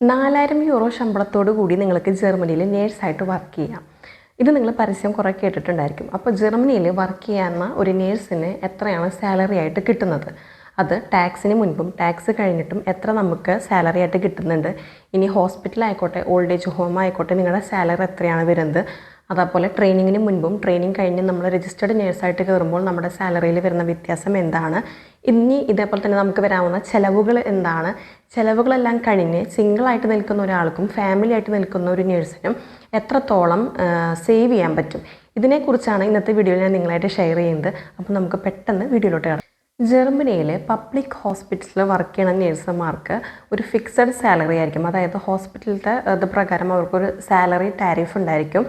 നാലായിരം യൂറോ ശമ്പളത്തോടു കൂടി നിങ്ങൾക്ക് ജർമ്മനിയിൽ നേഴ്സായിട്ട് വർക്ക് ചെയ്യാം. ഇത് നിങ്ങൾ പരസ്യം കുറേ കേട്ടിട്ടുണ്ടായിരിക്കും. അപ്പോൾ ജർമ്മനിയിൽ വർക്ക് ചെയ്യുന്ന ഒരു നേഴ്സിന് എത്രയാണ് സാലറി ആയിട്ട് കിട്ടുന്നത്? അത് ടാക്സിന് മുൻപും ടാക്സ് കഴിഞ്ഞിട്ടും എത്ര നമുക്ക് സാലറി ആയിട്ട് കിട്ടുന്നുണ്ട്? ഇനി ഹോസ്പിറ്റലായിക്കോട്ടെ ഓൾഡ് ഏജ് ഹോം ആയിക്കോട്ടെ നിങ്ങളുടെ സാലറി എത്രയാണ് വരുന്നത്? അതേപോലെ ട്രെയിനിങ്ങിന് മുൻപും ട്രെയിനിങ് കഴിഞ്ഞ് നമ്മൾ രജിസ്റ്റേർഡ് നേഴ്സായിട്ട് കയറുമ്പോൾ നമ്മുടെ സാലറിയിൽ വരുന്ന വ്യത്യാസം എന്താണ്? ഇനി ഇതേപോലെ തന്നെ നമുക്ക് വരാവുന്ന ചിലവുകൾ എന്താണ്? ചിലവുകളെല്ലാം കഴിഞ്ഞ് സിംഗിളായിട്ട് നിൽക്കുന്ന ഒരാൾക്കും ഫാമിലി ആയിട്ട് നിൽക്കുന്ന ഒരു നേഴ്സിനും എത്രത്തോളം സേവ് ചെയ്യാൻ പറ്റും? ഇതിനെക്കുറിച്ചാണ് ഇന്നത്തെ വീഡിയോയിൽ ഞാൻ നിങ്ങളായിട്ട് ഷെയർ ചെയ്യുന്നത്. അപ്പോൾ നമുക്ക് പെട്ടെന്ന് വീഡിയോയിലോട്ട് കയറാം ജർമ്മനിയിൽ പബ്ലിക് ഹോസ്പിറ്റലിൽ വർക്ക് ചെയ്യുന്ന നേഴ്സുമാർക്ക് ഒരു ഫിക്സഡ് സാലറി ആയിരിക്കും. അതായത് ഹോസ്പിറ്റലിന്റെ ഇത് പ്രകാരം അവർക്കൊരു സാലറി ടാരിഫ് ഉണ്ടായിരിക്കും.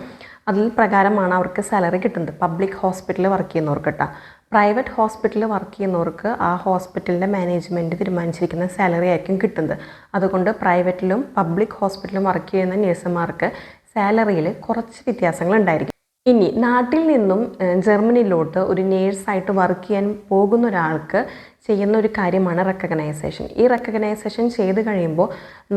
അതിൽ പ്രകാരമാണ് അവർക്ക് സാലറി കിട്ടുന്നത്. പബ്ലിക് ഹോസ്പിറ്റലിൽ വർക്ക് ചെയ്യുന്നവർക്ക് കേട്ടോ പ്രൈവറ്റ് ഹോസ്പിറ്റലിൽ വർക്ക് ചെയ്യുന്നവർക്ക് ആ ഹോസ്പിറ്റലിന്റെ മാനേജ്മെന്റ് തീരുമാനിച്ചിരിക്കുന്ന സാലറി ആയിരിക്കും കിട്ടുന്നത്. അതുകൊണ്ട് പ്രൈവറ്റിലും പബ്ലിക് ഹോസ്പിറ്റലിലും വർക്ക് ചെയ്യുന്ന നഴ്സുമാർക്ക് സാലറിയിൽ കുറച്ച് വ്യത്യാസങ്ങൾ ഉണ്ടായിരിക്കും. ഇനി നാട്ടിൽ നിന്നും ജർമ്മനിയിലോട്ട് ഒരു നേഴ്സായിട്ട് വർക്ക് ചെയ്യാൻ പോകുന്ന ഒരാൾക്ക് ചെയ്യുന്ന ഒരു കാര്യമാണ് റെക്കഗ്നൈസേഷൻ ഈ റെക്കഗ്നൈസേഷൻ ചെയ്ത് കഴിയുമ്പോൾ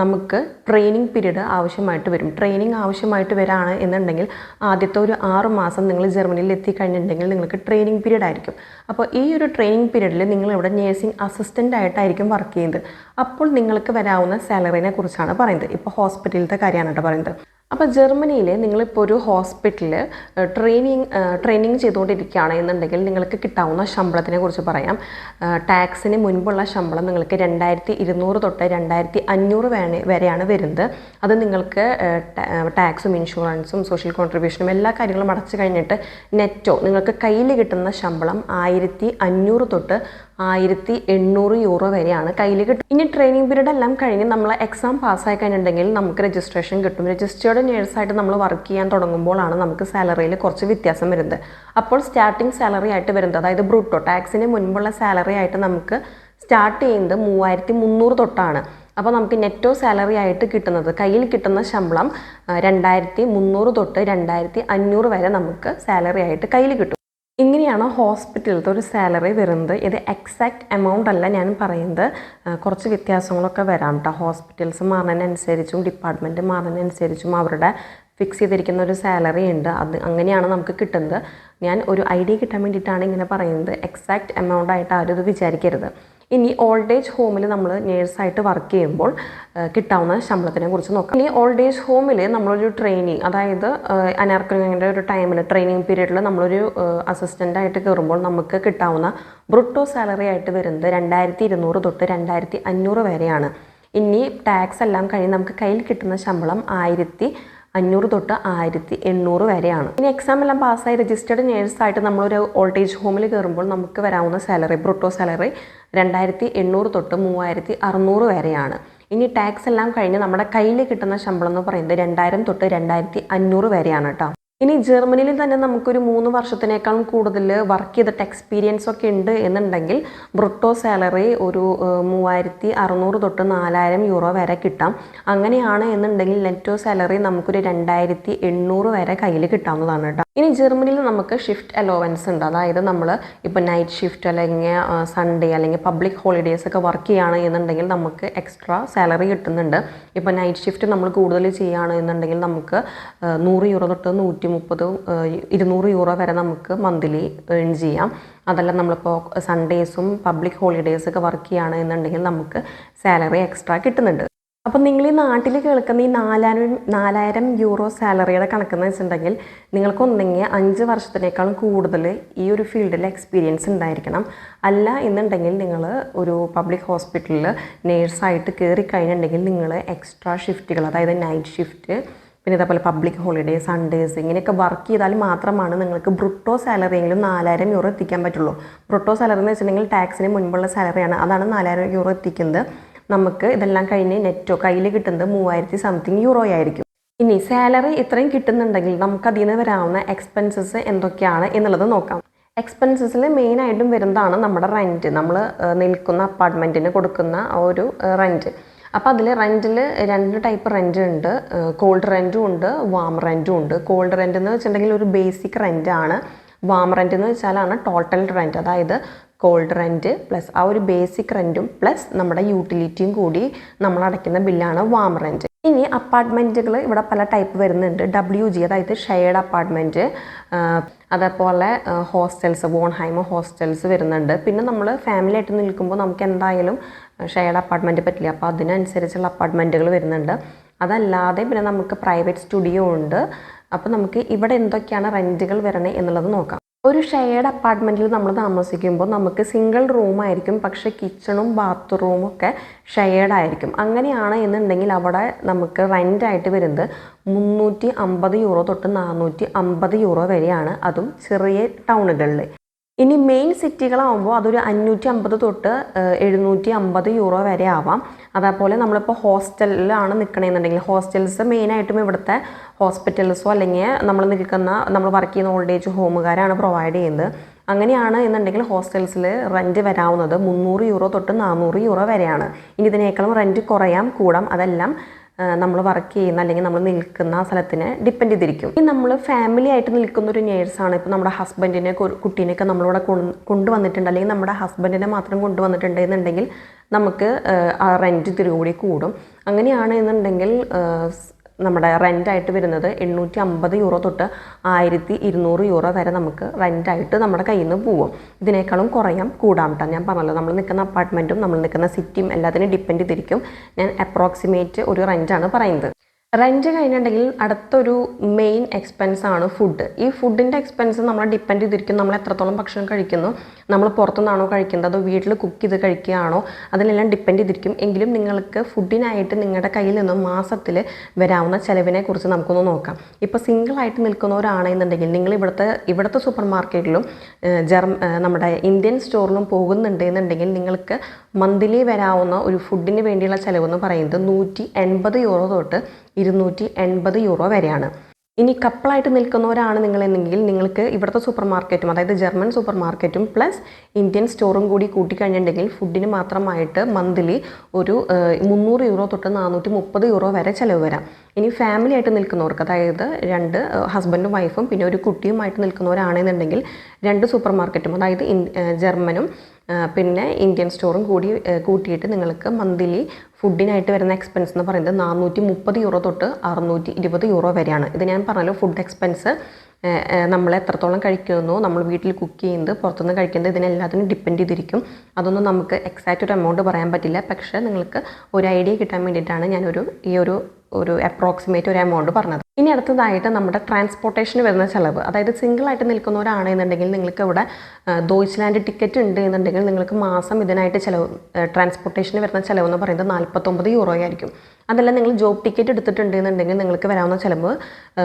നമുക്ക് ട്രെയിനിങ് പീരീഡ് ആവശ്യമായിട്ട് വരും. ട്രെയിനിങ് ആവശ്യമായിട്ട് വരാണ് എന്നുണ്ടെങ്കിൽ ആദ്യത്തെ ഒരു ആറ് മാസം നിങ്ങൾ ജർമ്മനിയിൽ എത്തിക്കഴിഞ്ഞിട്ടുണ്ടെങ്കിൽ നിങ്ങൾക്ക് ട്രെയിനിങ് പീരീഡ് ആയിരിക്കും. അപ്പോൾ ഈ ഒരു ട്രെയിനിങ് പീരീഡിൽ നിങ്ങൾ ഇവിടെ നേഴ്സിംഗ് അസിസ്റ്റന്റ് ആയിട്ടായിരിക്കും വർക്ക് ചെയ്യുന്നത്. അപ്പോൾ നിങ്ങൾക്ക് വരാവുന്ന സാലറിനെ കുറിച്ചാണ് പറയുന്നത്. ഇപ്പോൾ ഹോസ്പിറ്റലിലത്തെ കാര്യമാണ് കേട്ടോ പറയുന്നത്. അപ്പോൾ ജർമ്മനിയിൽ നിങ്ങളിപ്പോൾ ഒരു ഹോസ്പിറ്റലിൽ ട്രെയിനിങ് ട്രെയിനിങ് ചെയ്തുകൊണ്ടിരിക്കുകയാണ് എന്നുണ്ടെങ്കിൽ നിങ്ങൾക്ക് കിട്ടാവുന്ന ശമ്പളത്തിനെ കുറിച്ച് പറയാം. ടാക്സിന് മുൻപുള്ള ശമ്പളം നിങ്ങൾക്ക് രണ്ടായിരത്തി ഇരുന്നൂറ് തൊട്ട് രണ്ടായിരത്തി അഞ്ഞൂറ് വരെ വരെയാണ് വരുന്നത്. അത് നിങ്ങൾക്ക് ടാക്സും ഇൻഷുറൻസും സോഷ്യൽ കോൺട്രിബ്യൂഷനും എല്ലാ കാര്യങ്ങളും അടച്ചു കഴിഞ്ഞിട്ട് നെറ്റോ നിങ്ങൾക്ക് കയ്യിൽ കിട്ടുന്ന ശമ്പളം ആയിരത്തി അഞ്ഞൂറ് തൊട്ട് ആയിരത്തി എണ്ണൂറ് യൂറോ വരെയാണ് കയ്യിൽ കിട്ടും. ഇനി ട്രെയിനിങ് പീരീഡ് എല്ലാം കഴിഞ്ഞ് നമ്മൾ എക്സാം പാസ്സായി കഴിഞ്ഞിട്ടുണ്ടെങ്കിൽ നമുക്ക് രജിസ്ട്രേഷൻ കിട്ടും. രജിസ്റ്റേർഡ് നേഴ്സായിട്ട് നമ്മൾ വർക്ക് ചെയ്യാൻ തുടങ്ങുമ്പോഴാണ് നമുക്ക് സാലറിയിൽ കുറച്ച് വ്യത്യാസം വരുന്നത്. അപ്പോൾ സ്റ്റാർട്ടിംഗ് സാലറി ആയിട്ട് വരുന്നത് അതായത് ബ്രൂട്ടോ ടാക്സിന് മുൻപുള്ള സാലറി ആയിട്ട് നമുക്ക് സ്റ്റാർട്ട് ചെയ്യുന്നത് മൂവായിരത്തി മുന്നൂറ് തൊട്ടാണ്. അപ്പോൾ നമുക്ക് നെറ്റോ സാലറി ആയിട്ട് കിട്ടുന്നത് കയ്യിൽ കിട്ടുന്ന ശമ്പളം രണ്ടായിരത്തി മുന്നൂറ് തൊട്ട് രണ്ടായിരത്തി അഞ്ഞൂറ് വരെ നമുക്ക് സാലറി ആയിട്ട് കയ്യിൽ കിട്ടും. ഇങ്ങനെയാണ് ഹോസ്പിറ്റലിലത്തെ ഒരു സാലറി വരുന്നത്? ഇത് എക്സാക്ട് എമൗണ്ട് അല്ല ഞാൻ പറയുന്നത്. കുറച്ച് വ്യത്യാസങ്ങളൊക്കെ വരാം കേട്ടോ ഹോസ്പിറ്റൽസ് മാറുന്നതിനനുസരിച്ചും ഡിപ്പാർട്ട്മെന്റ് മാറുന്നതിനനുസരിച്ചും അവരുടെ ഫിക്സ് ചെയ്തിരിക്കുന്ന ഒരു സാലറി ഉണ്ട്. അത് അങ്ങനെയാണ് നമുക്ക് കിട്ടുന്നത്. ഞാൻ ഒരു ഐഡിയ കിട്ടാൻ വേണ്ടിയിട്ടാണ് ഇങ്ങനെ പറയുന്നത്. എക്സാക്ട് എമൗണ്ട് ആയിട്ട് ആരും ഇത് വിചാരിക്കരുത്. ഇനി ഓൾഡ് ഏജ് ഹോമിൽ നമ്മൾ നേഴ്സായിട്ട് വർക്ക് ചെയ്യുമ്പോൾ കിട്ടാവുന്ന ശമ്പളത്തിനെ കുറിച്ച് നോക്കാം. ഇനി ഓൾഡ് ഏജ് ഹോമിൽ നമ്മളൊരു ട്രെയിനിങ് അതായത് അനാർക്കലിങ്ങിന്റെ ഒരു ടൈമിൽ ട്രെയിനിങ് പീരീഡിൽ നമ്മളൊരു അസിസ്റ്റന്റ് ആയിട്ട് കയറുമ്പോൾ നമുക്ക് കിട്ടാവുന്ന ബ്രുട്ടോ സാലറി ആയിട്ട് വരുന്നത് രണ്ടായിരത്തി ഇരുന്നൂറ് തൊട്ട് രണ്ടായിരത്തി അഞ്ഞൂറ് വരെയാണ്. ഇനി ടാക്സ് എല്ലാം കഴിഞ്ഞ് നമുക്ക് കയ്യിൽ കിട്ടുന്ന ശമ്പളം ആയിരത്തി അഞ്ഞൂറ് തൊട്ട് ആയിരത്തി എണ്ണൂറ് വരെയാണ്. ഇനി എക്സാം എല്ലാം പാസ്സായി രജിസ്റ്റേർഡ് നേഴ്സായിട്ട് നമ്മളൊരു ഓൾഡ് ഏജ് ഹോമിൽ കയറുമ്പോൾ നമുക്ക് വരാവുന്ന സാലറി ബ്രൂട്ടോ സാലറി രണ്ടായിരത്തി എണ്ണൂറ് തൊട്ട് മൂവായിരത്തി അറുന്നൂറ് വരെയാണ്. ഇനി ടാക്സ് എല്ലാം കഴിഞ്ഞ് നമ്മുടെ കയ്യിൽ കിട്ടുന്ന ശമ്പളം എന്ന് പറയുന്നത് രണ്ടായിരം തൊട്ട് രണ്ടായിരത്തി അഞ്ഞൂറ് വരെയാണ് കേട്ടോ ഇനി ജർമ്മനിയിൽ തന്നെ നമുക്കൊരു മൂന്ന് വർഷത്തിനേക്കാളും കൂടുതൽ വർക്ക് ചെയ്തിട്ട് എക്സ്പീരിയൻസ് ഒക്കെ ഉണ്ട് എന്നുണ്ടെങ്കിൽ ബ്രുട്ടോ സാലറി ഒരു മൂവായിരത്തി അറുന്നൂറ് തൊട്ട് നാലായിരം യൂറോ വരെ കിട്ടാം. അങ്ങനെയാണ് എന്നുണ്ടെങ്കിൽ നെറ്റോ സാലറി നമുക്കൊരു രണ്ടായിരത്തി എണ്ണൂറ് വരെ കയ്യിൽ കിട്ടാവുന്നതാണ് കേട്ടോ. ഇനി ജർമ്മനിയിൽ നമുക്ക് ഷിഫ്റ്റ് അലോവൻസ് ഉണ്ട്. അതായത് നമ്മൾ ഇപ്പോൾ നൈറ്റ് ഷിഫ്റ്റ് അല്ലെങ്കിൽ സൺഡേ അല്ലെങ്കിൽ പബ്ലിക് ഹോളിഡേയ്സ് ഒക്കെ വർക്ക് ചെയ്യുകയാണ് എന്നുണ്ടെങ്കിൽ നമുക്ക് എക്സ്ട്രാ സാലറി കിട്ടുന്നുണ്ട്. ഇപ്പോൾ നൈറ്റ് ഷിഫ്റ്റ് നമ്മൾ കൂടുതൽ ചെയ്യുകയാണ് എന്നുണ്ടെങ്കിൽ നമുക്ക് നൂറ് യൂറോ തൊട്ട് നൂറ്റി മുപ്പത് ഇരുന്നൂറ് യൂറോ വരെ നമുക്ക് മന്ത്ലി ഏൺ ചെയ്യാം. അതല്ല നമ്മളിപ്പോൾ സൺഡേസും പബ്ലിക് ഹോളിഡേയ്സ് ഒക്കെ വർക്ക് ചെയ്യുകയാണ് എന്നുണ്ടെങ്കിൽ നമുക്ക് സാലറി എക്സ്ട്രാ കിട്ടുന്നുണ്ട്. അപ്പം നിങ്ങൾ ഈ നാട്ടിൽ കേൾക്കുന്ന ഈ നാലായിരം നാലായിരം യൂറോ സാലറിയുടെ കണക്കെന്ന് വെച്ചിട്ടുണ്ടെങ്കിൽ നിങ്ങൾക്ക് ഒന്നെങ്കിൽ അഞ്ച് വർഷത്തിനേക്കാളും കൂടുതൽ ഈ ഒരു ഫീൽഡിൽ എക്സ്പീരിയൻസ് ഉണ്ടായിരിക്കണം. അല്ല എന്നുണ്ടെങ്കിൽ നിങ്ങൾ ഒരു പബ്ലിക് ഹോസ്പിറ്റലിൽ നേഴ്സായിട്ട് കയറി കഴിഞ്ഞിട്ടുണ്ടെങ്കിൽ നിങ്ങൾ എക്സ്ട്രാ ഷിഫ്റ്റുകൾ അതായത് നൈറ്റ് ഷിഫ്റ്റ് പിന്നെ ഇതേപോലെ പബ്ലിക് ഹോളിഡേ സൺഡേസ് ഇങ്ങനെയൊക്കെ വർക്ക് ചെയ്താൽ മാത്രമാണ് നിങ്ങൾക്ക് ബ്രുട്ടോ സാലറി എങ്കിലും നാലായിരം യൂറോ എത്തിക്കാൻ പറ്റുള്ളൂ. ബ്രുട്ടോ സാലറി എന്ന് വെച്ചിട്ടുണ്ടെങ്കിൽ ടാക്സിന് മുൻപുള്ള സാലറിയാണ് അതാണ് നാലായിരം യൂറോ എത്തിക്കുന്നത്. നമുക്ക് ഇതെല്ലാം കഴിഞ്ഞ് നെറ്റോ കയ്യിൽ കിട്ടുന്നത് മൂവായിരത്തി സംതിങ് യൂറോ ആയിരിക്കും. ഇനി സാലറി ഇത്രയും കിട്ടുന്നുണ്ടെങ്കിൽ നമുക്ക് അതിൽ നിന്ന് വരാവുന്ന എക്സ്പെൻസസ് എന്തൊക്കെയാണ് എന്നുള്ളത് നോക്കാം. എക്സ്പെൻസസിൽ മെയിനായിട്ടും വരുന്നതാണ് നമ്മുടെ റെന്റ് നമ്മൾ നിൽക്കുന്ന അപ്പാർട്ട്മെന്റിന് കൊടുക്കുന്ന ഒരു റെന്റ് അപ്പോൾ അതിൽ റെന്റിൽ രണ്ട് ടൈപ്പ് റെന്റ് ഉണ്ട്. കോൾഡ് റെന്റും ഉണ്ട് വാം റെന്റും ഉണ്ട്. കോൾഡ് റെന്റ് എന്ന് വെച്ചിട്ടുണ്ടെങ്കിൽ ഒരു ബേസിക് റെന്റാണ് വാം റെന്റ് എന്ന് വെച്ചാലാണ് ടോട്ടൽ റെന്റ് അതായത് കോൾഡ് റെന്റ് പ്ലസ് ആ ഒരു ബേസിക് റെന്റും പ്ലസ് നമ്മുടെ യൂട്ടിലിറ്റിയും കൂടി നമ്മൾ അടയ്ക്കുന്ന ബില്ലാണ് വാം റെന്റ് ഇനി അപ്പാർട്ട്മെന്റുകൾ ഇവിടെ പല ടൈപ്പ് വരുന്നുണ്ട്. ഡബ്ല്യു ജി അതായത് ഷെയർഡ് അപ്പാർട്ട്മെന്റ് അതേപോലെ ഹോസ്റ്റൽസ് വോൺഹൈമ ഹോസ്റ്റൽസ് വരുന്നുണ്ട്. പിന്നെ നമ്മൾ ഫാമിലി ആയിട്ട് നിൽക്കുമ്പോൾ നമുക്ക് എന്തായാലും ഷെയർഡ് അപ്പാർട്ട്മെന്റ് പറ്റില്ല. അപ്പോൾ അതിനനുസരിച്ചുള്ള അപ്പാർട്ട്മെന്റുകൾ വരുന്നുണ്ട്. അതല്ലാതെ പിന്നെ നമുക്ക് പ്രൈവറ്റ് സ്റ്റുഡിയോ ഉണ്ട്. അപ്പോൾ നമുക്ക് ഇവിടെ എന്തൊക്കെയാണ് റെന്റുകൾ വരണേ എന്നുള്ളത് നോക്കാം. ഒരു ഷെയർഡ് അപ്പാർട്ട്മെന്റിൽ നമ്മൾ താമസിക്കുമ്പോൾ നമുക്ക് സിംഗിൾ റൂമായിരിക്കും പക്ഷേ കിച്ചണും ബാത്റൂമും ഒക്കെ ഷെയർഡ് ആയിരിക്കും. അങ്ങനെയാണ് എന്നുണ്ടെങ്കിൽ അവിടെ നമുക്ക് റെന്റായിട്ട് വരുന്നത് മുന്നൂറ്റി അമ്പത് യൂറോ തൊട്ട് നാനൂറ്റി അമ്പത് യൂറോ വരെയാണ്. അതും ചെറിയ ടൗണുകളിൽ ഇനി മെയിൻ സിറ്റികളാകുമ്പോൾ അതൊരു അഞ്ഞൂറ്റി അമ്പത് തൊട്ട് എഴുന്നൂറ്റി അമ്പത് യൂറോ വരെ ആവാം. അതേപോലെ നമ്മളിപ്പോൾ ഹോസ്റ്റലിലാണ് നിൽക്കണമെന്നുണ്ടെങ്കിൽ ഹോസ്റ്റൽസ് മെയിനായിട്ടും ഇവിടുത്തെ ഹോസ്പിറ്റൽസോ അല്ലെങ്കിൽ നമ്മൾ നിൽക്കുന്ന നമ്മൾ വർക്ക് ചെയ്യുന്ന ഓൾഡ് ഏജ് ഹോമുകാരാണ് പ്രൊവൈഡ് ചെയ്യുന്നത്. അങ്ങനെയാണ് എന്നുണ്ടെങ്കിൽ ഹോസ്റ്റൽസിൽ റെന്റ് വരാവുന്നത് മുന്നൂറ് യൂറോ തൊട്ട് നാനൂറ് യൂറോ വരെയാണ്. ഇനി ഇതിനേക്കാളും റെന്റ് കുറയാം കൂടാം അതെല്ലാം നമ്മൾ വർക്ക് ചെയ്യുന്ന അല്ലെങ്കിൽ നമ്മൾ നിൽക്കുന്ന സ്ഥലത്തിനെ ഡിപ്പെൻഡ് ചെയ്തിരിക്കും. ഈ നമ്മൾ ഫാമിലി ആയിട്ട് നിൽക്കുന്ന ഒരു നേഴ്സാണ് ഇപ്പോൾ നമ്മുടെ ഹസ്ബൻഡിനെ കുട്ടീനെയൊക്കെ നമ്മളിവിടെ കൊണ്ടുവന്നിട്ടുണ്ട്. അല്ലെങ്കിൽ നമ്മുടെ ഹസ്ബൻഡിനെ മാത്രം കൊണ്ടുവന്നിട്ടുണ്ട് എന്നുണ്ടെങ്കിൽ നമുക്ക് റെന്റ് തിരികൂടി കൂടി കൂടും. അങ്ങനെയാണ് എന്നുണ്ടെങ്കിൽ നമ്മുടെ റെന്റായിട്ട് വരുന്നത് എണ്ണൂറ്റി അമ്പത് യൂറോ തൊട്ട് ആയിരത്തി ഇരുന്നൂറ് യൂറോ വരെ നമുക്ക് റെന്റായിട്ട് നമ്മുടെ കയ്യിൽ നിന്ന് പോവും. ഇതിനേക്കാളും കുറയാം കൂടാം കേട്ടോ ഞാൻ പറഞ്ഞല്ലോ നമ്മൾ നിൽക്കുന്ന അപ്പാർട്ട്മെന്റും നമ്മൾ നിൽക്കുന്ന സിറ്റിയും എല്ലാത്തിനും ഡിപ്പെൻഡ് ചെയ്തിരിക്കും. ഞാൻ അപ്രോക്സിമേറ്റ് ഒരു റെന്റാണ് പറയുന്നത്. റെന്റ് കഴിഞ്ഞിട്ടുണ്ടെങ്കിൽ അടുത്തൊരു മെയിൻ എക്സ്പെൻസ് ആണ് ഫുഡ് ഈ ഫുഡിന്റെ എക്സ്പെൻസ് നമ്മൾ ഡിപ്പെൻഡ് ചെയ്തിരിക്കും നമ്മൾ എത്രത്തോളം ഭക്ഷണം കഴിക്കുന്നു നമ്മൾ പുറത്തുനിന്നാണോ കഴിക്കുന്നത് അതോ വീട്ടിൽ കുക്ക് ചെയ്ത് കഴിക്കുകയാണോ അതിനെല്ലാം ഡിപ്പെൻഡ് ചെയ്തിരിക്കും. എങ്കിലും നിങ്ങൾക്ക് ഫുഡിനായിട്ട് നിങ്ങളുടെ കയ്യിൽ നിന്ന് മാസത്തിൽ വരാവുന്ന ചിലവിനെ കുറിച്ച് നമുക്കൊന്ന് നോക്കാം. ഇപ്പോൾ സിംഗിളായിട്ട് നിൽക്കുന്നവരാണെന്നുണ്ടെങ്കിൽ നിങ്ങൾ ഇവിടുത്തെ ഇവിടുത്തെ സൂപ്പർ മാർക്കറ്റിലും ജർമ്മ നമ്മുടെ ഇന്ത്യൻ സ്റ്റോറിലും പോകുന്നുണ്ട് എന്നുണ്ടെങ്കിൽ നിങ്ങൾക്ക് മന്ത്ലി വരാവുന്ന ഒരു ഫുഡിന് വേണ്ടിയുള്ള ചിലവെന്ന് പറയുന്നത് നൂറ്റി എൺപത് യൂറോ തൊട്ട് ഇരുന്നൂറ്റി എൺപത് യൂറോ വരെയാണ്. ഇനി കപ്പിളായിട്ട് നിൽക്കുന്നവരാണ് നിങ്ങളെന്നെങ്കിൽ നിങ്ങൾക്ക് ഇവിടുത്തെ സൂപ്പർ മാർക്കറ്റും അതായത് ജർമ്മൻ സൂപ്പർ മാർക്കറ്റും പ്ലസ് ഇന്ത്യൻ സ്റ്റോറും കൂടി കൂട്ടിക്കഴിഞ്ഞിട്ടുണ്ടെങ്കിൽ ഫുഡിന് മാത്രമായിട്ട് മന്ത്ലി ഒരു മുന്നൂറ് യൂറോ തൊട്ട് നാനൂറ്റി മുപ്പത് യൂറോ വരെ ചിലവ് വരാം. ഇനി ഫാമിലി ആയിട്ട് നിൽക്കുന്നവർക്ക് അതായത് രണ്ട് ഹസ്ബൻഡും വൈഫും പിന്നെ ഒരു കുട്ടിയുമായിട്ട് നിൽക്കുന്നവരാണെന്നുണ്ടെങ്കിൽ രണ്ട് സൂപ്പർ മാർക്കറ്റും അതായത് ജർമ്മനും പിന്നെ ഇന്ത്യൻ സ്റ്റോറും കൂടി കൂട്ടിയിട്ട് നിങ്ങൾക്ക് മന്ത്ലി ഫുഡിനായിട്ട് വരുന്ന എക്സ്പെൻസ് എന്ന് പറയുന്നത് നാനൂറ്റി മുപ്പത് യൂറോ തൊട്ട് അറുന്നൂറ്റി ഇരുപത് യൂറോ വരെയാണ്. ഇത് ഞാൻ പറഞ്ഞല്ലോ ഫുഡ് എക്സ്പെൻസ് നമ്മൾ എത്രത്തോളം കഴിക്കുന്നു നമ്മൾ വീട്ടിൽ കുക്ക് ചെയ്യുന്നത് പുറത്തുനിന്ന് കഴിക്കുന്നത് ഇതിനെല്ലാത്തിനും ഡിപ്പെൻഡ് ചെയ്തിരിക്കും. അതൊന്നും നമുക്ക് എക്സാക്റ്റ് ഒരു എമൗണ്ട് പറയാൻ പറ്റില്ല. പക്ഷേ നിങ്ങൾക്ക് ഒരു ഐഡിയ കിട്ടാൻ വേണ്ടിയിട്ടാണ് ഞാനൊരു ഈ ഒരു ഒരു അപ്രോക്സിമേറ്റ് ഒരു എമൗണ്ട് പറഞ്ഞത്. ഇനി അടുത്തതായിട്ട് നമ്മുടെ ട്രാൻസ്പോർട്ടേഷന് വരുന്ന ചിലവ്. അതായത് സിംഗിളായിട്ട് നിൽക്കുന്നവരാണെന്നുണ്ടെങ്കിൽ നിങ്ങൾക്ക് ഇവിടെ ദോയ്ച്ച്ലാൻഡ് ടിക്കറ്റ് ഉണ്ട് എന്നുണ്ടെങ്കിൽ നിങ്ങൾക്ക് മാസം ഇതിനായിട്ട് ചിലവ് ട്രാൻസ്പോർട്ടേഷന് വരുന്ന ചിലവ് എന്ന് പറയുന്നത് നാൽപ്പത്തൊമ്പത് യൂറോ ആയിരിക്കും. അതല്ല നിങ്ങൾ ജോബ് ടിക്കറ്റ് എടുത്തിട്ടുണ്ട് എന്നുണ്ടെങ്കിൽ നിങ്ങൾക്ക് വരാവുന്ന ചിലവ്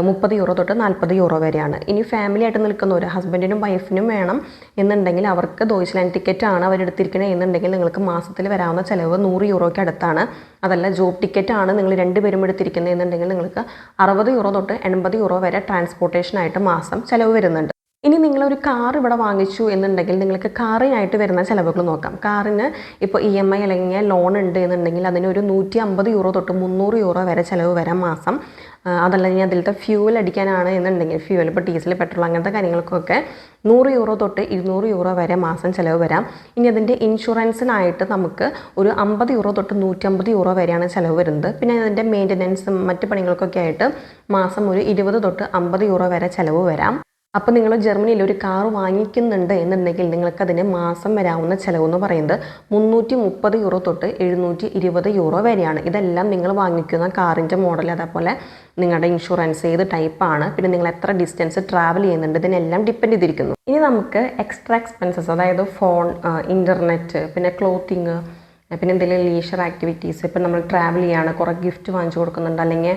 മുപ്പത് യൂറോ തൊട്ട് നാൽപ്പത് യൂറോ വരെയാണ്. ഇനി ഫാമിലി ആയിട്ട് നിൽക്കുന്നവർ ഹസ്ബൻഡിനും വൈഫിനും വേണം എന്നുണ്ടെങ്കിൽ അവർക്ക് ദോയ്ച്ച്ലാൻഡ് ടിക്കറ്റ് ആണ് അവരെടുത്തിരിക്കണേ എന്നുണ്ടെങ്കിൽ നിങ്ങൾക്ക് മാസത്തിൽ വരാവുന്ന ചിലവ് നൂറ് യൂറോയ്ക്ക് അടുത്താണ്. അതല്ല ജോബ് ടിക്കറ്റ് ആണ് നിങ്ങൾ രണ്ടുപേരും എടുത്തിരിക്കുന്നത് എന്നുണ്ടെങ്കിൽ നിങ്ങൾക്ക് അറുപത് യൂറോ തൊട്ട് എൺപത് യൂറോ വരെ ട്രാൻസ്പോർട്ടേഷനായിട്ട് മാസം ചിലവ് വരുന്നുണ്ട്. ഇനി നിങ്ങളൊരു കാർ ഇവിടെ വാങ്ങിച്ചു എന്നുണ്ടെങ്കിൽ നിങ്ങൾക്ക് കാറിനായിട്ട് വരുന്ന ചിലവുകൾ നോക്കാം. കാറിന് ഇപ്പോൾ ഇ എം ഐ അല്ലെങ്കിൽ ലോൺ ഉണ്ട് എന്നുണ്ടെങ്കിൽ അതിന് ഒരു നൂറ്റി അമ്പത് യൂറോ തൊട്ട് മുന്നൂറ് യൂറോ വരെ ചിലവ് വരാം മാസം. അതല്ല ഇനി അതിലത്തെ ഫ്യൂവൽ അടിക്കാനാണ് എന്നുണ്ടെങ്കിൽ ഫ്യൂവൽ ഇപ്പോൾ ഡീസൽ പെട്രോൾ അങ്ങനത്തെ കാര്യങ്ങൾക്കൊക്കെ നൂറ് യൂറോ തൊട്ട് ഇരുന്നൂറ് യൂറോ വരെ മാസം ചിലവ് വരാം. ഇനി അതിന്റെ ഇൻഷുറൻസിനായിട്ട് നമുക്ക് ഒരു അമ്പത് യൂറോ തൊട്ട് നൂറ്റമ്പത് യൂറോ വരെയാണ് ചിലവ് വരുന്നത്. പിന്നെ അതിന്റെ മെയിന്റനൻസും മറ്റ് പണികൾക്കൊക്കെ ആയിട്ട് മാസം ഒരു ഇരുപത് തൊട്ട് അമ്പത് യൂറോ വരെ ചിലവ് വരാം. അപ്പോൾ നിങ്ങൾ ജർമ്മനിയിൽ ഒരു കാർ വാങ്ങിക്കുന്നുണ്ട് എന്നുണ്ടെങ്കിൽ നിങ്ങൾക്കതിന് മാസം വരാവുന്ന ചിലവെന്ന് പറയുന്നത് മുന്നൂറ്റി മുപ്പത് യൂറോ തൊട്ട് എഴുന്നൂറ്റി ഇരുപത് യൂറോ വരെയാണ്. ഇതെല്ലാം നിങ്ങൾ വാങ്ങിക്കുന്ന കാറിന്റെ മോഡൽ അതേപോലെ നിങ്ങളുടെ ഇൻഷുറൻസ് ഏത് ടൈപ്പാണ് പിന്നെ നിങ്ങൾ എത്ര ഡിസ്റ്റൻസ് ട്രാവൽ ചെയ്യുന്നുണ്ട് ഇതിനെല്ലാം ഡിപ്പെൻഡ് ചെയ്തിരിക്കുന്നു. ഇനി നമുക്ക് എക്സ്ട്രാ എക്സ്പെൻസസ് അതായത് ഫോൺ ഇന്റർനെറ്റ് പിന്നെ ക്ലോത്തിങ് പിന്നെ എന്തെങ്കിലും ലീഷർ ആക്ടിവിറ്റീസ് ഇപ്പം നമ്മൾ ട്രാവൽ ചെയ്യാണ് കുറേ ഗിഫ്റ്റ് വാങ്ങിച്ചു കൊടുക്കുന്നുണ്ട് അല്ലെങ്കിൽ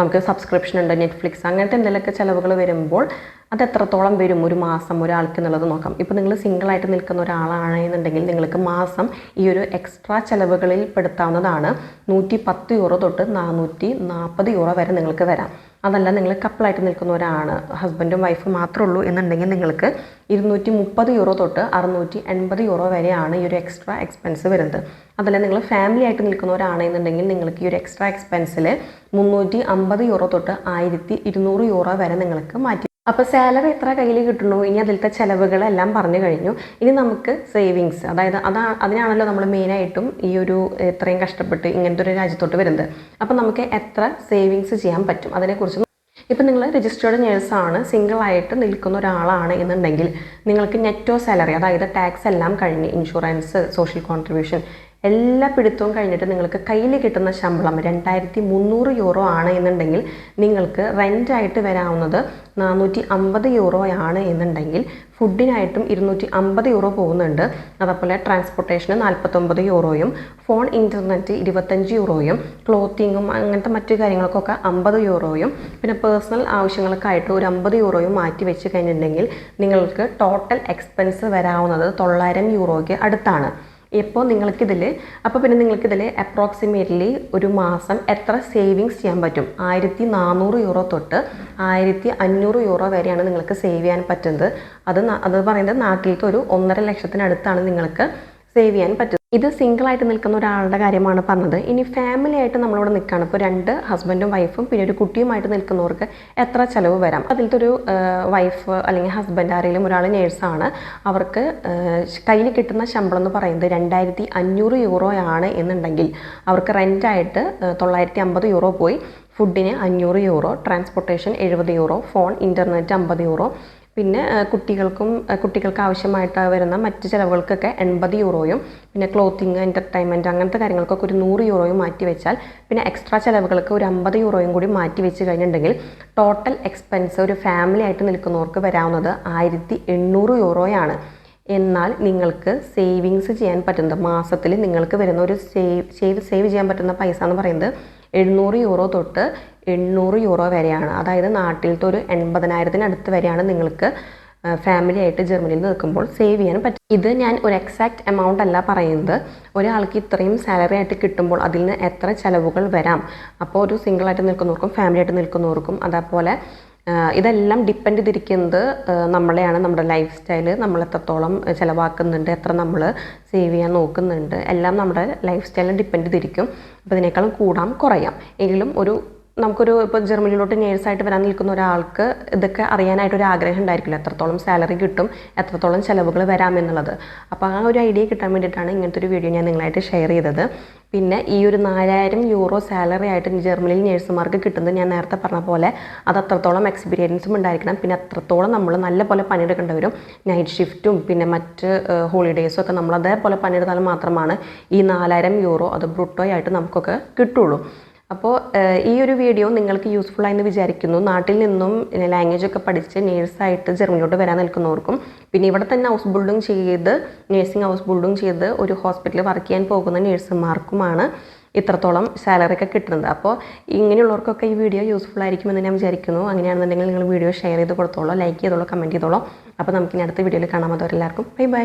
നമുക്ക് സബ്സ്ക്രിപ്ഷൻ ഉണ്ട് നെറ്റ്ഫ്ലിക്സ് അങ്ങനത്തെ എന്തെങ്കിലുമൊക്കെ ചിലവുകൾ വരുമ്പോൾ അത് എത്രത്തോളം വരും ഒരു മാസം ഒരാൾക്ക് എന്നുള്ളത് നോക്കാം ഇപ്പോൾ നിങ്ങൾ സിംഗിളായിട്ട് നിൽക്കുന്ന ഒരാളാണെന്നുണ്ടെങ്കിൽ നിങ്ങൾക്ക് മാസം ഈ ഒരു എക്സ്ട്രാ ചിലവുകളിൽ പെടുത്താവുന്നതാണ് നൂറ്റി പത്ത് യൂറോ തൊട്ട് നാനൂറ്റി നാൽപ്പത് യൂറോ വരെ നിങ്ങൾക്ക് വരാം. അതല്ല നിങ്ങൾ കപ്പിളായിട്ട് നിൽക്കുന്ന ഒരാണ് ഹസ്ബൻഡും വൈഫും മാത്രമേ ഉള്ളൂ എന്നുണ്ടെങ്കിൽ നിങ്ങൾക്ക് ഇരുന്നൂറ്റി മുപ്പത് യൂറോ തൊട്ട് അറുന്നൂറ്റി എൺപത് യൂറോ വരെയാണ് ഈ ഒരു എക്സ്ട്രാ എക്സ്പെൻസ് വരുന്നത്. അതല്ല നിങ്ങൾ ഫാമിലി ആയിട്ട് നിൽക്കുന്ന നിൽക്കുന്നവരാണെന്നുണ്ടെങ്കിൽ നിങ്ങൾക്ക് ഈ ഒരു എക്സ്ട്രാ എക്സ്പെൻസിൽ മുന്നൂറ്റി അമ്പത് യൂറോ തൊട്ട് ആയിരത്തി ഇരുന്നൂറ് യൂറോ വരെ നിങ്ങൾക്ക് മാറ്റി അപ്പോൾ സാലറി എത്ര കയ്യിൽ കിട്ടുന്നു? ഇനി അതിലത്തെ ചിലവുകളെല്ലാം പറഞ്ഞു കഴിഞ്ഞു. ഇനി നമുക്ക് സേവിങ്സ് അതായത് അതാ അതിനാണല്ലോ നമ്മൾ മെയിനായിട്ടും ഈ ഒരു ഇത്രയും കഷ്ടപ്പെട്ട് ഇങ്ങനത്തെ ഒരു രാജ്യത്തോട്ട് വരുന്നത്. അപ്പോൾ നമുക്ക് എത്ര സേവിങ്സ് ചെയ്യാൻ പറ്റും? അതിനെക്കുറിച്ച് ഇപ്പം നിങ്ങൾ രജിസ്റ്റേർഡ് നേഴ്സാണ് സിംഗിളായിട്ട് നിൽക്കുന്ന ഒരാളാണ് എന്നുണ്ടെങ്കിൽ നിങ്ങൾക്ക് നെറ്റോ സാലറി അതായത് ടാക്സ് എല്ലാം കഴിഞ്ഞ് ഇൻഷുറൻസ് സോഷ്യൽ കോൺട്രിബ്യൂഷൻ എല്ലാ പിടുത്തവും കഴിഞ്ഞിട്ട് നിങ്ങൾക്ക് കയ്യിൽ കിട്ടുന്ന ശമ്പളം രണ്ടായിരത്തി മുന്നൂറ് യൂറോ ആണ് എന്നുണ്ടെങ്കിൽ നിങ്ങൾക്ക് റെന്റായിട്ട് വരാവുന്നത് നാനൂറ്റി അമ്പത് യൂറോ ആണ് എന്നുണ്ടെങ്കിൽ ഫുഡിനായിട്ടും ഇരുന്നൂറ്റി അമ്പത് യൂറോ പോകുന്നുണ്ട്. അതേപോലെ ട്രാൻസ്പോർട്ടേഷന് നാൽപ്പത്തൊമ്പത് യൂറോയും ഫോൺ ഇന്റർനെറ്റ് ഇരുപത്തഞ്ച് യൂറോയും ക്ലോത്തിങ്ങും അങ്ങനത്തെ മറ്റു കാര്യങ്ങൾക്കൊക്കെ അമ്പത് യൂറോയും പിന്നെ പേഴ്സണൽ ആവശ്യങ്ങൾക്കായിട്ട് ഒരു അമ്പത് യൂറോയും മാറ്റി വെച്ച് കഴിഞ്ഞിട്ടുണ്ടെങ്കിൽ നിങ്ങൾക്ക് ടോട്ടൽ എക്സ്പെൻസ് വരാവുന്നത് തൊള്ളായിരം യൂറോയ്ക്ക് അടുത്താണ്. ഇപ്പോൾ നിങ്ങൾക്കിതിൽ അപ്പോൾ പിന്നെ നിങ്ങൾക്കിതിൽ അപ്രോക്സിമേറ്റ്ലി ഒരു മാസം എത്ര സേവിങ്സ് ചെയ്യാൻ പറ്റും? ആയിരത്തി നാനൂറ് യൂറോ തൊട്ട് ആയിരത്തി അഞ്ഞൂറ് യൂറോ വരെയാണ് നിങ്ങൾക്ക് സേവ് ചെയ്യാൻ പറ്റുന്നത്. അത് അത് പറയുന്നത് നാട്ടിലത്തെ ഒരു ഒന്നര ലക്ഷത്തിനടുത്താണ് നിങ്ങൾക്ക് സേവ് ചെയ്യാൻ പറ്റുന്നത്. ഇത് സിംഗിൾ ആയിട്ട് നിൽക്കുന്ന ഒരാളുടെ കാര്യമാണ് പറഞ്ഞത്. ഇനി ഫാമിലി ആയിട്ട് നമ്മളിവിടെ നിൽക്കുകയാണ്. ഇപ്പോൾ രണ്ട് ഹസ്ബൻഡും വൈഫും പിന്നെ ഒരു കുട്ടിയുമായിട്ട് നിൽക്കുന്നവർക്ക് എത്ര ചിലവ് വരാം? അതിലത്തെ ഒരു വൈഫ് അല്ലെങ്കിൽ ഹസ്ബൻഡ് ആരെങ്കിലും ഒരാൾ നേഴ്സാണ് അവർക്ക് കയ്യിൽ കിട്ടുന്ന ശമ്പളം എന്ന് പറയുന്നത് രണ്ടായിരത്തി അഞ്ഞൂറ് യൂറോ ആണ് എന്നുണ്ടെങ്കിൽ അവർക്ക് റെന്റായിട്ട് തൊള്ളായിരത്തി അമ്പത് യൂറോ പോയി. ഫുഡിന് അഞ്ഞൂറ് യൂറോ ട്രാൻസ്പോർട്ടേഷൻ എഴുപത് യൂറോ ഫോൺ ഇന്റർനെറ്റ് അമ്പത് യൂറോ പിന്നെ കുട്ടികൾക്കും കുട്ടികൾക്ക് ആവശ്യമായിട്ട് വരുന്ന മറ്റ് ചിലവുകൾക്കൊക്കെ എൺപത് യൂറോയും പിന്നെ ക്ലോത്തിങ് എന്റർടൈൻമെന്റ് അങ്ങനത്തെ കാര്യങ്ങൾക്കൊക്കെ ഒരു നൂറ് യൂറോയും മാറ്റി വെച്ചാൽ പിന്നെ എക്സ്ട്രാ ചിലവുകൾക്ക് ഒരു അമ്പത് യൂറോയും കൂടി മാറ്റി വെച്ച് കഴിഞ്ഞിട്ടുണ്ടെങ്കിൽ ടോട്ടൽ എക്സ്പെൻസ് ഒരു ഫാമിലി ആയിട്ട് നിൽക്കുന്നവർക്ക് വരാവുന്നത് ആയിരത്തി എണ്ണൂറ് യൂറോയാണ്. എന്നാൽ നിങ്ങൾക്ക് സേവിങ്സ് ചെയ്യാൻ പറ്റുന്നത് മാസത്തിൽ നിങ്ങൾക്ക് വരുന്ന ഒരു സേവ് സേവ് സേവ് ചെയ്യാൻ പറ്റുന്ന പൈസ എന്ന് പറയുന്നത് എഴുന്നൂറ് യൂറോ തൊട്ട് എണ്ണൂറ് യൂറോ വരെയാണ്. അതായത് നാട്ടിലത്തെ ഒരു എൺപതിനായിരത്തിനടുത്ത് വരെയാണ് നിങ്ങൾക്ക് ഫാമിലി ആയിട്ട് ജർമ്മനിയിൽ നിൽക്കുമ്പോൾ സേവ് ചെയ്യാൻ പറ്റും ഇത് ഞാൻ ഒരു എക്സാക്ട് എമൗണ്ട് അല്ല പറയുന്നത്. ഒരാൾക്ക് ഇത്രയും സാലറി ആയിട്ട് കിട്ടുമ്പോൾ അതിൽ നിന്ന് എത്ര ചിലവുകൾ വരാം? അപ്പോൾ ഒരു സിംഗിൾ ആയിട്ട് നിൽക്കുന്നവർക്കും ഫാമിലി ആയിട്ട് നിൽക്കുന്നവർക്കും അതേപോലെ ഇതെല്ലാം ഡിപ്പെൻഡ് ചെയ്തിരിക്കുന്നത് നമ്മളെയാണ് നമ്മുടെ ലൈഫ് സ്റ്റൈൽ നമ്മൾ എത്രത്തോളം ചിലവാക്കുന്നുണ്ട് എത്ര നമ്മൾ സേവ് ചെയ്യാൻ നോക്കുന്നുണ്ട് എല്ലാം നമ്മുടെ ലൈഫ് സ്റ്റൈലിനെ ഡിപ്പെൻഡ് ചെയ്തിരിക്കും. അപ്പോൾ ഇതിനേക്കാളും കൂടാം കുറയാം. എങ്കിലും ഒരു നമുക്കൊരു ഇപ്പോൾ ജർമ്മനിയിലോട്ട് നേഴ്സായിട്ട് വരാൻ നിൽക്കുന്ന ഒരാൾക്ക് ഇതൊക്കെ അറിയാനായിട്ട് ഒരു ആഗ്രഹം ഉണ്ടായിരിക്കില്ല. എത്രത്തോളം സാലറി കിട്ടും എത്രത്തോളം ചിലവുകൾ വരാമെന്നുള്ളത് അപ്പോൾ ആ ഒരു ഐഡിയ കിട്ടാൻ വേണ്ടിയിട്ടാണ് ഇങ്ങനത്തെ ഒരു വീഡിയോ ഞാൻ നിങ്ങളായിട്ട് ഷെയർ ചെയ്തത്. പിന്നെ ഈ ഒരു നാലായിരം യൂറോ സാലറി ആയിട്ട് ജർമ്മനിയിൽ നേഴ്സുമാർക്ക് കിട്ടുന്നത് ഞാൻ നേരത്തെ പറഞ്ഞ പോലെ അത് അത്രത്തോളം എക്സ്പീരിയൻസും ഉണ്ടായിരിക്കണം. പിന്നെ അത്രത്തോളം നമ്മൾ നല്ല പോലെ പണിയെടുക്കേണ്ടി വരും. നൈറ്റ് ഷിഫ്റ്റും പിന്നെ മറ്റ് ഹോളിഡേയ്സും ഒക്കെ നമ്മൾ അതേപോലെ പണിയെടുത്താൽ മാത്രമാണ് ഈ നാലായിരം യൂറോ അത് ബ്രൂട്ടോ ആയിട്ട് നമുക്കൊക്കെ കിട്ടുള്ളൂ. അപ്പോൾ ഈ ഒരു വീഡിയോ നിങ്ങൾക്ക് യൂസ്ഫുൾ ആയെന്ന് വിചാരിക്കുന്നു. നാട്ടിൽ നിന്നും ലാംഗ്വേജ് ഒക്കെ പഠിച്ച് നേഴ്സായിട്ട് ജർമ്മനിയോട്ട് വരാൻ നിൽക്കുന്നവർക്കും പിന്നെ ഇവിടെ തന്നെ ഹൗസ് ബിൽഡിംഗ് ചെയ്ത് നേഴ്സിംഗ് ഹൗസ് ബിൽഡിംഗ് ചെയ്ത് ഒരു ഹോസ്പിറ്റലിൽ വർക്ക് ചെയ്യാൻ പോകുന്ന നേഴ്സുമാർക്കുമാണ് ഇത്രത്തോളം സാലറി ഒക്കെ കിട്ടുന്നത്. അപ്പോൾ ഇങ്ങനെയുള്ളവർക്കൊക്കെ ഈ വീഡിയോ യൂസ്ഫുൾ ആയിരിക്കുമെന്ന് ഞാൻ വിചാരിക്കുന്നു. അങ്ങനെയാണെന്നുണ്ടെങ്കിൽ നിങ്ങൾ വീഡിയോ ഷെയർ ചെയ്ത് കൊടുത്തോളൂ ലൈക്ക് ചെയ്തോളൂ കമന്റ് ചെയ്തോളൂ. അപ്പോൾ നമുക്ക് ഇനി അടുത്ത വീഡിയോയിൽ കാണാം. എല്ലാവർക്കും ബൈ ബൈ